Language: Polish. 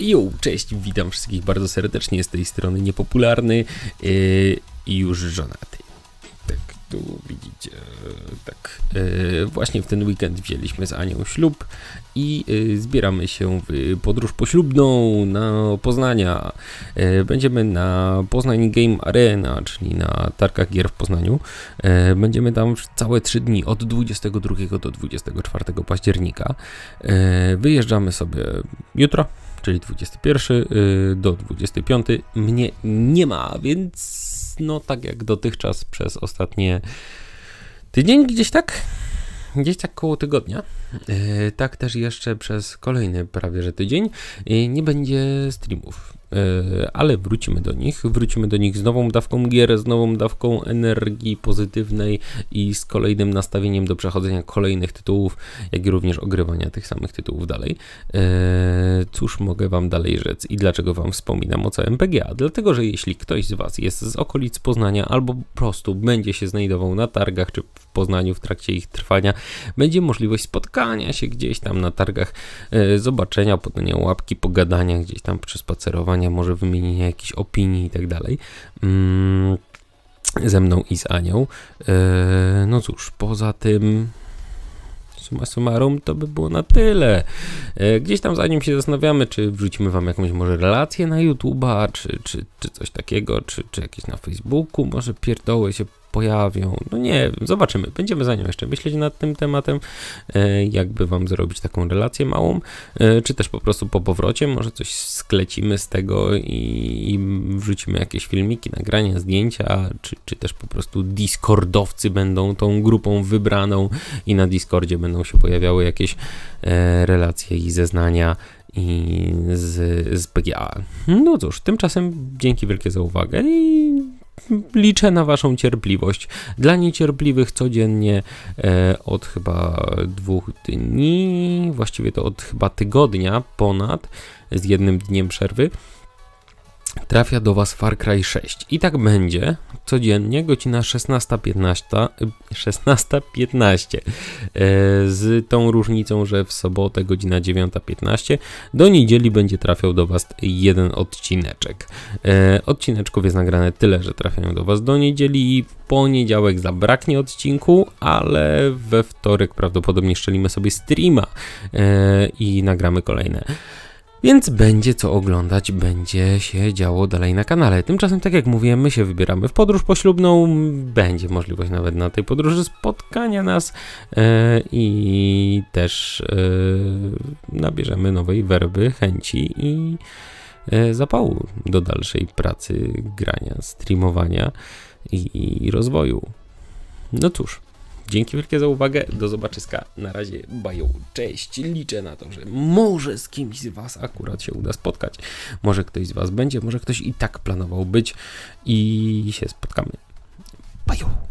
Jo, cześć, witam wszystkich bardzo serdecznie z tej strony niepopularny yy, i już żonaty. Tak, tu widzicie, tak. Yy, właśnie w ten weekend wzięliśmy z Anią ślub i yy, zbieramy się w podróż poślubną na Poznania. Yy, będziemy na Poznań Game Arena, czyli na targach gier w Poznaniu. Yy, będziemy tam całe 3 dni, od 22 do 24 października. Yy, wyjeżdżamy sobie jutro czyli 21 y, do 25. Mnie nie ma, więc no tak jak dotychczas przez ostatnie tydzień gdzieś tak, gdzieś tak koło tygodnia. y, Tak też jeszcze przez kolejny prawie że tydzień nie będzie streamów. Y, Ale wrócimy do nich. Wrócimy do nich z nową dawką gier, z nową dawką energii pozytywnej i z kolejnym nastawieniem do przechodzenia kolejnych tytułów, jak i również ogrywania tych samych tytułów dalej. Eee, cóż mogę Wam dalej rzec i dlaczego Wam wspominam o całym PGA? Dlatego, że jeśli ktoś z Was jest z okolic Poznania albo po prostu będzie się znajdował na targach czy w Poznaniu w trakcie ich trwania, będzie możliwość spotkania się gdzieś tam na targach, e, zobaczenia, podania łapki, pogadania gdzieś tam, może wymienienia jakichś opinii i tak dalej. Mm, ze mną i z Anią. E, no cóż, poza tym summa summarum to by było na tyle. E, Gdzieś tam zanim się zastanawiamy, czy wrzucimy wam jakąś może relację na YouTube'a, czy, czy, czy coś takiego, czy, czy jakieś na Facebooku, może pierdoły się pojawią. No nie zobaczymy. Będziemy za nią jeszcze myśleć nad tym tematem, e, jakby wam zrobić taką relację małą, e, czy też po prostu po powrocie może coś sklecimy z tego i, i wrzucimy jakieś filmiki, nagrania, zdjęcia, czy, czy też po prostu Discordowcy będą tą grupą wybraną i na Discordzie będą się pojawiały jakieś e, relacje i zeznania i z, z PGA. No cóż, tymczasem dzięki wielkie za uwagę i liczę na Waszą cierpliwość. Dla niecierpliwych codziennie e, od chyba dwóch dni, właściwie to od chyba tygodnia ponad, z jednym dniem przerwy, trafia do Was Far Cry 6. I tak będzie codziennie, godzina 16.15, y, 16.15 e, z tą różnicą, że w sobotę godzina 9.15 do niedzieli będzie trafiał do Was jeden odcineczek. E, odcineczków jest nagrane tyle, że trafiają do Was do niedzieli i w poniedziałek zabraknie odcinku, ale we wtorek prawdopodobnie szczelimy sobie streama e, i nagramy kolejne. Więc będzie co oglądać, będzie się działo dalej na kanale. Tymczasem, tak jak mówiłem, my się wybieramy w podróż poślubną. Będzie możliwość nawet na tej podróży spotkania nas e, i też e, nabierzemy nowej werby, chęci i e, zapału do dalszej pracy, grania, streamowania i, i rozwoju. No cóż. Dzięki wielkie za uwagę. Do zobaczyska. Na razie. Bają. Cześć. Liczę na to, że może z kimś z Was akurat się uda spotkać. Może ktoś z Was będzie, może ktoś i tak planował być i się spotkamy. Bają.